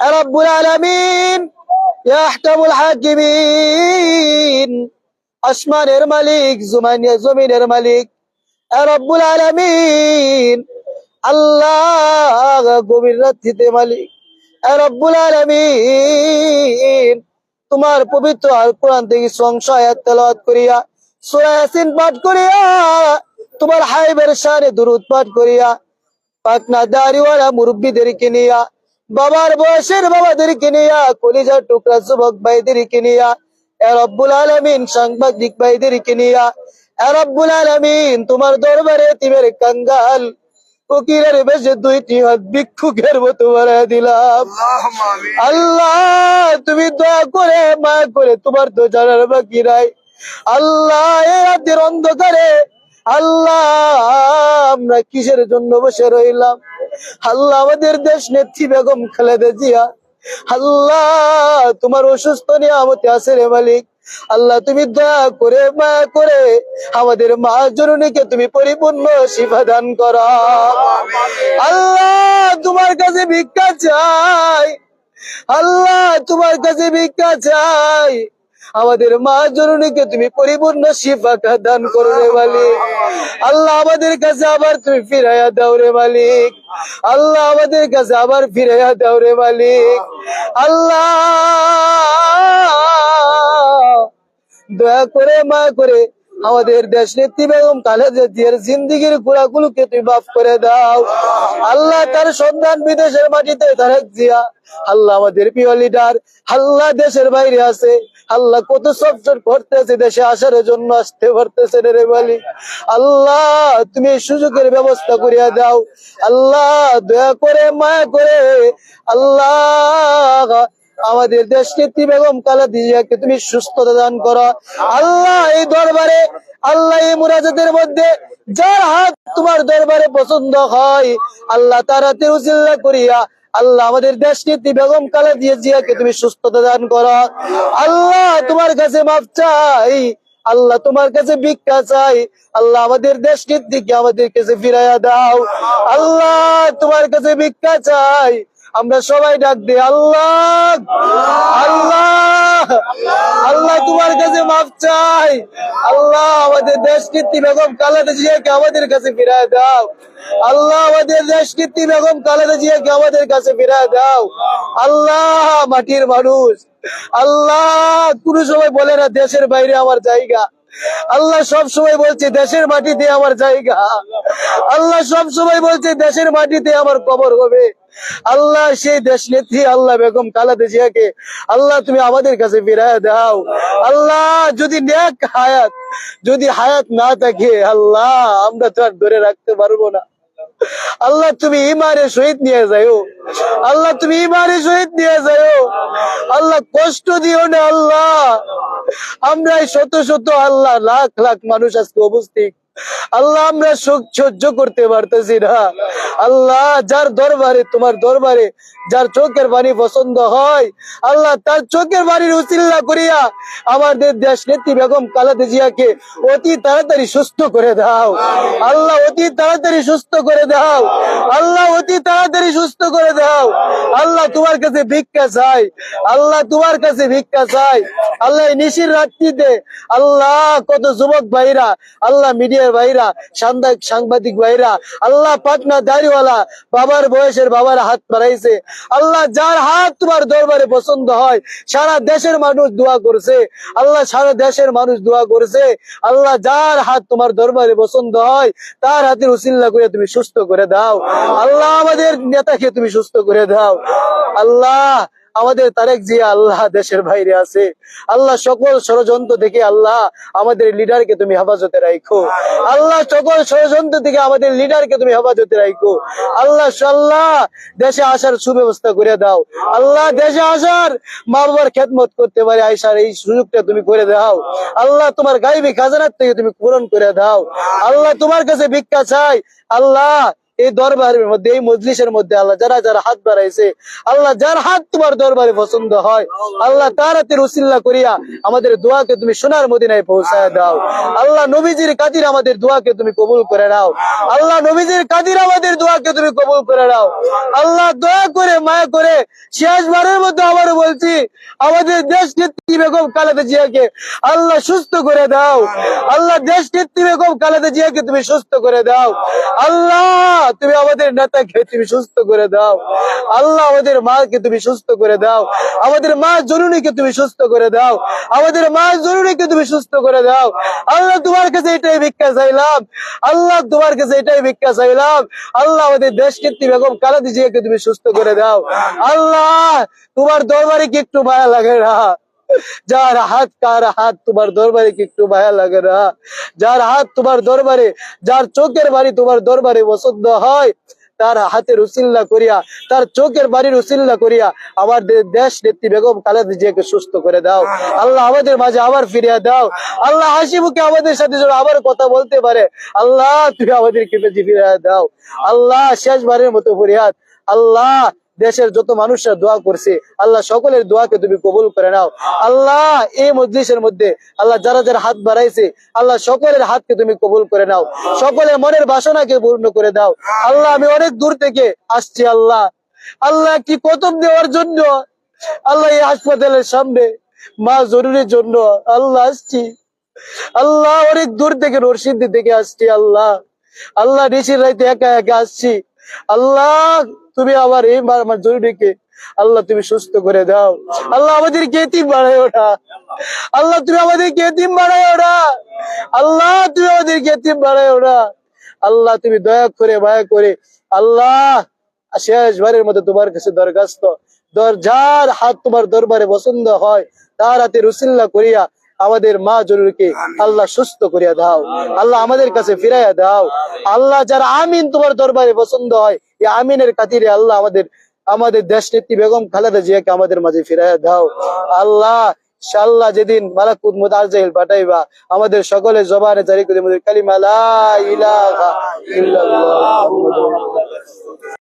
রব্বুল আলামিন ইয়া আহকামুল হাকিমিন, আসমানের মালিক জুমানিয়া জমিনের মালিক। রব্বুল আলামিন আল্লাহ গভীর রাত্রিতে মালিক। রব্বুল আলামিন, তোমার পবিত্র আল কোরআন থেকে সংশয় তেলাওয়াত করিয়া, সূরা পাঠ করিয়া, তোমার হাইবের শানে দুরূদ পাঠ করিয়া পাকনা দাড়িওয়ালা মুরব্বীদেরকে নিয়া বাবার বয়সের বাবাদেরকে নিয়া কলিজার টুকরা যুবক ভাইদেরকে নিয়া এ রব্বুল আলামিন সাংবাদিক ভাইদেরকে নিয়া এ রব্বুল আলামিন তোমার দরবারে তিমের কাঙ্গাল ফকিরের বেশে দুইটি হাত ভিক্ষুকের মতো দিলাম। আল্লাহ তুমি দয়া করে মায়া করে তোমার তো জানার বাকি নাই। আল্লাহ এ রাতের অন্ধকারে আল্লাহ আমরা কিসের জন্য বসে রইলাম? আল্লাহ আমাদের দেশ নেত্রী বেগম খালেদা জিয়া। আল্লাহ, তোমার অসুস্থ নিয়ামতে আছে রে মালিক। আল্লাহ, তুমি দয়া করে মায়া করে আমাদের মা জননীকে তুমি পরিপূর্ণ শিফা দান করো। আল্লাহ, তোমার কাছে ভিক্ষা চাই। আল্লাহ, তোমার কাছে ভিক্ষা চাই। আমাদের মা জননীকে তুমি পরিপূর্ণ শিফাকা দান করো রে মালিক। আল্লাহ আমাদের কাছে আবার তুমি ফিরাইয়া দাও রে মালিক। আল্লাহ আমাদের কাছে আবার ফিরাইয়া দাও রে মালিক। আল্লাহ, দয়া করে, মা করে আমাদের দেশ নেত্রী বেগম খালেদা জিয়ার জিন্দিগির গুণাগুলোকে তুমি মাফ করে দাও। আল্লাহ তার সন্ধান বিদেশের মাটিতে তারেক জিয়া। আল্লাহ আমাদের প্রিয় লিডার আল্লাহ দেশের বাইরে আছে। আল্লাহ কত সফট করতেছে দেশে আসার জন্য, আসতে পারতেছে রে বলি আল্লাহ, তুমি সুযোগের ব্যবস্থা করিয়া দাও। আল্লাহ, দয়া করে, মায়া করে। আল্লাহ আমাদের দেশ নেত্রী বেগম কালা দিয়াকে তুমি সুস্থতা দান করো। আল্লাহ এই দরবারে, আল্লাহ এই মুরাজাতের মধ্যে যার হাত তোমার দরবারে পছন্দ হয়, আল্লাহ তার হাতে উচিল্লা করিয়া আল্লাহ আমাদের দেশ নেত্রী বেগম কালা দিয়ে জিয়াকে তুমি সুস্থতা দান করো। আল্লাহ তোমার কাছে মাফ চাই, আল্লাহ তোমার কাছে ভিক্ষা চাই, আল্লাহ আমাদের দেশ নেত্রীকে আমাদের কাছে ফিরাইয়া দাও। আল্লাহ তোমার কাছে ভিক্ষা চাই আমরা সবাই ডাক দিই আল্লাহ! আল্লাহ! আল্লাহ, তোমার কাছে মাফ চাই। আল্লাহ, আমাদের দেশ কীর্তি বেগম কালাদা জিয়াকে আমাদের কাছে ফিরায় দাও। আল্লাহ, আমাদের দেশ কীর্তি বেগম কালাদা জিয়াকে আমাদের কাছে ফিরায় দাও। আল্লাহ, মাটির মানুষ। আল্লাহ, কোন সময় বলে না, দেশের বাইরে আমার জায়গা। আল্লাহ সব সময় বলছে, দেশের মাটিতে আমার জায়গা। আল্লাহ সব সময় বলছে, দেশের মাটিতে আমার কবর হবে। আল্লাহ সেই দেশ নেত্রী, আল্লাহ বেগম কালাদে জিয়াকে, আল্লাহ, তুমি আমাদের কাছে ফিরায় দাও। আল্লাহ, যদি হায়াত যদি হায়াত না থাকে, আল্লাহ, আমরা তো আর ধরে রাখতে পারব না। আল্লাহ তুমি ইমারে শহীদ নিয়ে যাও আল্লাহ তুমি ইমারে শহীদ নিয়ে যাও আল্লাহ কষ্ট দিও না আল্লাহ। আমরা শত শত আল্লাহ, লাখ লাখ মানুষ আজকে অবস্থিত আল্লাহ আমরা সুখ সহ্য করতে পারতেছি না। আল্লাহ যার দরবারে, তোমার দরবারে যার চোখের বাণী পছন্দ হয়, আল্লাহ তার চোখের বাণীর উচিল্লা করিয়া আমাদের দেশ নেত্রী বেগম কালাদে জিয়াকে অতি তাড়াতাড়ি সুস্থ করে দাও। আল্লাহ অতি তাড়াতাড়ি সুস্থ করে দাও। আল্লাহ অতি তাড়াতাড়ি সুস্থ করে দাও। আল্লাহ তোমার কাছে ভিক্ষা চাই। আল্লাহ তোমার কাছে ভিক্ষা চাই। আল্লাহ নিশির রাত্রিতে আল্লাহ কত যুবক ভাইরা, আল্লাহ মিডিয়ার ভাইরা, সাংবাদিক ভাইরা, আল্লাহ পাটনা দাড়িওয়ালা বাবার বয়সের বাবার হাত বাড়াইছে। আল্লাহ যার হাত তোমার দরবারে পছন্দ হয়, সারা দেশের মানুষ দোয়া করছে। আল্লাহ সারা দেশের মানুষ দোয়া করছে। আল্লাহ যার হাত তোমার দরবারে পছন্দ হয়, তার হাতের উসিল্লা করে তুমি সুস্থ করে দাও। আল্লাহ আমাদের নেতাকে তুমি সুস্থ করে দাও। আল্লাহ আমাদের তারেক জিয়া আল্লাহ দেশের বাইরে আছে। আল্লাহ সকল ষড়যন্ত্র থেকে আল্লাহ আমাদের লিডারকে তুমি হেফাজতে রাখো। আল্লাহ সকল ষড়যন্ত্র থেকে আমাদের লিডারকে তুমি হেফাজতে রাখো। আল্লাহ সাল্লাহ দেশে আসার সুব্যবস্থা করে দাও। আল্লাহ দেশে আসার মা বাবার খেদমত করতে পারে আইসার এই সুযোগটা তুমি করে দাও। আল্লাহ তোমার গাইবি খাজানার থেকে তুমি পূরণ করে দাও। আল্লাহ তোমার কাছে ভিক্ষা চাই। আল্লাহ এই দরবারের মধ্যে, এই মজলিসের মধ্যে আল্লাহ যারা যারা হাত বাড়াইছে, আল্লাহ যার হাত তোমার দরবারে পছন্দ হয়, আল্লাহ তার হাতের উসিল্লা করিয়া আমাদের দোয়াকে তুমি সোনার মদিনায় পৌঁছায় দাও। আল্লাহ নবীজির কাদির আমাদের দোয়াকে তুমি কবুল করে নাও। আল্লাহ নবীজির কাদির আমাদের দোয়াকে তুমি কবুল করে নাও। আল্লাহ দয়া করে, মায়া করে শেষবারের মধ্যে আবারও বলছি, আমাদের দেশ নেত্রী বেগম খালেদা জিয়াকে আল্লাহ সুস্থ করে দাও। আল্লাহ দেশ নেত্রী বেগম খালেদা জিয়াকে তুমি সুস্থ করে দাও। আল্লাহ তুমি আমাদের নেতাকে তুমি সুস্থ করে দাও। আল্লাহ আমাদের মাকে তুমি সুস্থ করে দাও। আমাদের মা জরুরিকে তুমি সুস্থ করে দাও। আমাদের মা জরুরিকে তুমি সুস্থ করে দাও। আল্লাহ তোমার কাছে এটাই ভিক্ষা চাইলাম। আল্লাহ তোমার কাছে এটাই ভিক্ষা চাইলাম। আল্লাহ আমাদের দেশ তুমি কালাদি জিয়াকে তুমি সুস্থ করে দাও। আল্লাহ, তোমার দরবারে কি একটু মায়া লাগে না? কার হাত তোমার দরবারে কি একটু লাগে না? যার হাত তোমার দরবারে, যার চোখের বাড়ি তোমার দরবারে হয়, তার হাতের উসিল্লা করিয়া, তার চোখের বাড়ির উসিল্লা করিয়া, আমার দেশ নেত্রী বেগম জিয়াকে সুস্থ করে দাও। আল্লাহ আমাদের মাঝে আবার ফিরিয়া দাও। আল্লাহ হাসি মুখে আমাদের সাথে যেন আবার কথা বলতে পারে। আল্লাহ, তুমি আমাদেরকে বেঁচে ফিরিয়ে দাও। আল্লাহ, শেষবারের মতো ফরিয়াদ। আল্লাহ দেশের যত মানুষরা দোয়া করছে, আল্লাহ সকলের দোয়াকে তুমি কবুল করে নাও। আল্লাহ, এই মজলিসের মধ্যে আল্লাহ যারা যারা হাত বাড়াইছে, আল্লাহ সকলের হাতকে তুমি কবুল করে নাও। সকলের মনের বাসনাকে পূর্ণ করে দাও। আল্লাহ, আমি অনেক দূর থেকে আসছি, আল্লাহ। আল্লাহ, কি কতম দেওয়ার জন্য? আল্লাহ, এই হাসপাতালের সামনে মা জরুরির জন্য আল্লাহ আসছি। আল্লাহ, অনেক দূর থেকে নরসিংদী থেকে আসছি, আল্লাহ। আল্লাহ, নিশির রাইতে একা একা আসছি। আল্লাহ তুমি আমার এই মা- আমার জরুরিকে আল্লাহ তুমি সুস্থ করে দাও। আল্লাহ আমাদের কেতিম বাড়ায় ওঠা আল্লাহ তুমি আমাদের কেতিম বাড়ায় ওঠা আল্লাহ তুমি আমাদের কেতিম বাড়ায় ওঠা আল্লাহ তুমি দয়া করে, মায়া করে আল্লাহ শেষবারের মতো তোমার কাছে দরখাস্ত। দর যার হাত তোমার দরবারে পছন্দ হয়। তার হাতে রুসিল্লা করিয়া আমাদের মা জরুরকে আল্লাহ সুস্থ করিয়া দাও। আল্লাহ আমাদের কাছে ফিরাইয়া দাও। আল্লাহ যারা আমিন তোমার দরবারে পছন্দ হয় এই আমিনের কাতিরে আল্লাহ আমাদের আমাদের দেশ নেত্রী বেগম খালেদা জিয়াকে আমাদের মাঝে ফিরাইয়া দাও। আল্লাহ ইনশাআল্লাহ যেদিন মালাকুত মুদারজাইল পাঠাইবা আমাদের সকলে জবানে জারি করে আমাদের কালিমা লা ইলাহা ইল্লাল্লাহ।